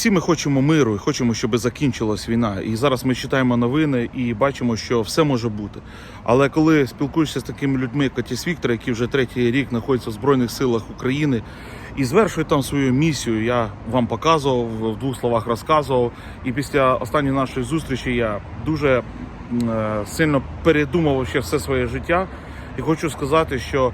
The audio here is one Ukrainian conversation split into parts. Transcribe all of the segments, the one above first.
всі ми хочемо миру і хочемо, щоб закінчилась війна. І зараз ми читаємо новини і бачимо, що все може бути. Але коли спілкуєшся з такими людьми, як отець Віктор, які вже третій рік знаходяться в Збройних силах України і звершує там свою місію, я вам показував в двох словах розказував. І після останньої нашої зустрічі я дуже е, сильно передумав ще все своє життя. І хочу сказати, що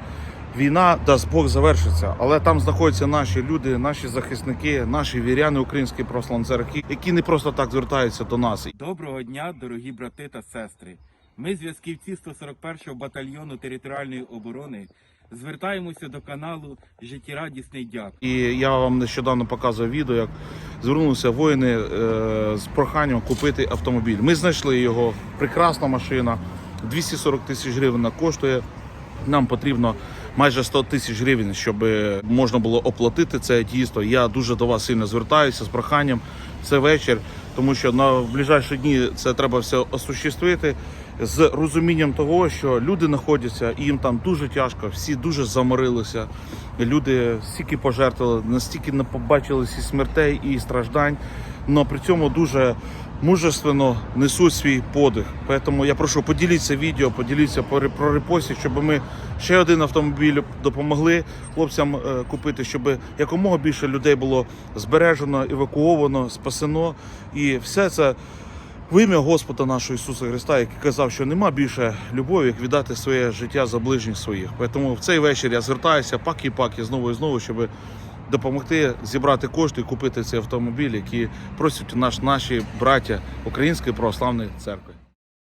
війна дасть Бог завершиться, але там знаходяться наші люди, наші захисники, наші віряни Української православної церкви, які не просто так звертаються до нас. Доброго дня, дорогі брати та сестри. Ми, зв'язківці 141-го батальйону територіальної оборони, звертаємося до каналу Життєрадісний дяк. І я вам нещодавно показував відео, як звернулися воїни е, з проханням купити автомобіль. Ми знайшли його, прекрасна машина, 240 тисяч гривень коштує. Нам потрібно майже 100 тисяч гривень, щоб можна було оплатити це дійство. Я дуже до вас сильно звертаюся з проханням. Це вечір, тому що на ближайші дні це треба все осуществити з розумінням того, що люди знаходяться і їм там дуже тяжко, всі дуже заморилися. Люди стільки пожертвували, настільки не побачили всі смертей і страждань, але при цьому дуже мужественно несуть свій подих. Тому я прошу поділіться відео, поділіться про репості, щоб ми ще один автомобіль допомогли хлопцям е, купити, щоб якомога більше людей було збережено, евакуовано, спасено. І все це в ім'я Господа нашого Ісуса Христа, який казав, що нема більше любові, як віддати своє життя за ближніх своїх. Тому в цей вечір я звертаюся паки-паки знову і знову, щоб допомогти зібрати кошти і купити цей автомобіль, які просять наш, наші браття Української православної церкви.